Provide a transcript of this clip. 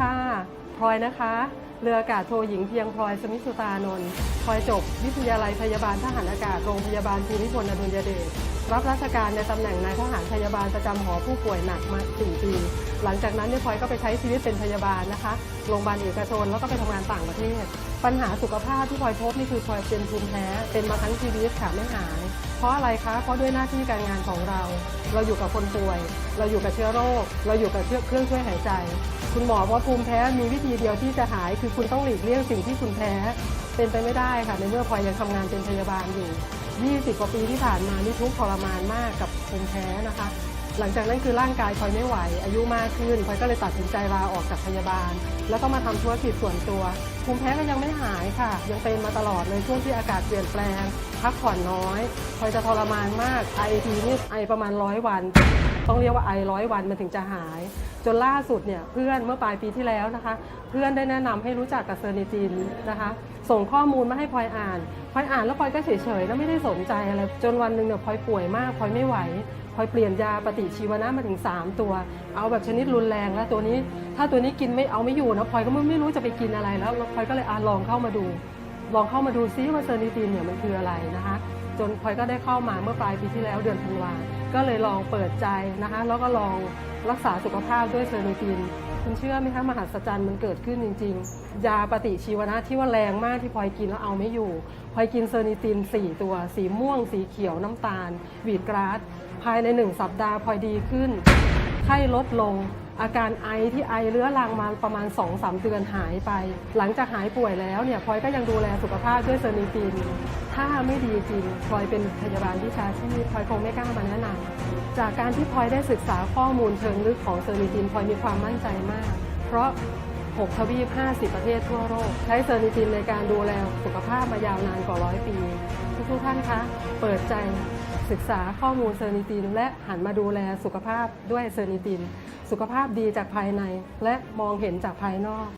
ค่ะพลอยนะคะ เรืออากาศโทหญิงเพียงพลอยสมิสุตานนท์พลอยจบ วิทยาลัยพยาบาลทหารอากาศโรงพยาบาลภูมิพลอดุลยเดชรับราชการในตำแหน่งนายทหารพยาบาลประจำหอผู้ป่วยหนักมา 4 ปี หลังจากนั้นเนี่ยพลอยก็ไปใช้ชีวิตเป็นพยาบาลนะคะโรงพยาบาลเอกชนแล้วก็ไปทำงานต่างประเทศ ปัญหาสุขภาพที่พลอยพบนี่คือพลอยเป็นภูมิแพ้เป็นมาทั้งชีวิตค่ะไม่หาย เพราะอะไรคะเพราะด้วยหน้าที่การงานของเรา เราอยู่กับคนป่วย เราอยู่กับเชื้อโรค เราอยู่กับเครื่องช่วยหายใจ คุณหมอว่าภูมิแพ้มีวิธีเดียวที่จะหาย คือคุณต้องหลีกเลี่ยงสิ่งที่คุณแพ้เป็นไปไม่ได้ค่ะในเมื่อพลอยยังทำงานเป็นพยาบาลอยู่ 20 กว่าปีที่ผ่านมานี่ทุกทรมานมากกับภูมิแพ้นะคะ หลังจากนั้นคือร่างกายพลอยไม่ไหว อายุมากขึ้นพลอยก็เลยตัดสินใจลาออกจากพยาบาล แล้วก็มาทำธุรกิจส่วนตัวภูมิแพ้ก็ยังไม่หายค่ะ ยังเป็นมาตลอดเลยช่วงที่อากาศเปลี่ยนแปลง พักผ่อนน้อยพลอยจะทรมานมากไอทีนี่ไอประมาณร้อยวัน ต้องเรียกว่าไอร้อยวันมันถึงจะหาย จนล่าสุดเนี่ยเพื่อนเมื่อปลายปีที่แล้วนะคะ เพื่อนได้แนะนำให้รู้จักกับเซอร์นิตินนะคะ ส่งข้อมูลมาให้พลอยอ่านพลอยอ่านแล้วพลอยก็เฉยๆแล้วไม่ได้สนใจอะไรจนวันหนึ่งเนี่ยพลอยป่วยมากพลอยไม่ไหวพลอยเปลี่ยนยาปฏิชีวนะมาถึง 3 ตัว เอาแบบชนิดรุนแรงแล้วตัวนี้ ถ้าตัวนี้กินไม่เอาไม่อยู่นะพลอยก็ไม่รู้จะไปกินอะไรแล้วพลอยก็เลยอ่าลองเข้ามาดู ลองเข้ามาดูซิว่าเซอร์นิตินเนี่ยมันคืออะไรนะคะ จนพลอยก็ได้เข้ามาเมื่อปลายปีที่แล้วเดือนธันวาก็เลยลองเปิดใจนะคะ แล้วก็ลองรักษาสุขภาพด้วยเซอร์นิตินคุณเชื่อไหมคะมหัศจรรย์มันเกิดขึ้นจริง ๆ ยาปฏิชีวนะที่ว่าแรงมากที่พลอยกินแล้วเอาไม่อยู่พลอยกินเซอร์นิติน 4 ตัว สีม่วง สีเขียวน้ำตาล วีดกราสภายใน 1 สัปดาห์พลอยดีขึ้น ไข้ลดลง อาการไอที่ไอเรื้อรังมาประมาณ 2-3 เดือนหายไป หลังจากหายป่วยแล้วเนี่ยพลอยก็ยังดูแลสุขภาพด้วยเซอร์นิตินถ้าไม่ดีจริงพลอยเป็นพยาบาลวิชาชีพพลอยคงไม่กล้ามาแนะนำจากการที่พลอยได้ศึกษาข้อมูลเชิงลึกของเซอร์นิตินพลอยมีความมั่นใจมาก เพราะ 6 ทวีป 50 ประเทศทั่วโลกใช้เซอร์นิตินในการดูแลสุขภาพมายาวนานกว่าร้อยปี ทุกๆท่านคะ เปิดใจ ศึกษาข้อมูลเซอร์นิติน และหันมาดูแลสุขภาพด้วยเซอร์นิติน สุขภาพดีจากภายใน และมองเห็นจากภายนอก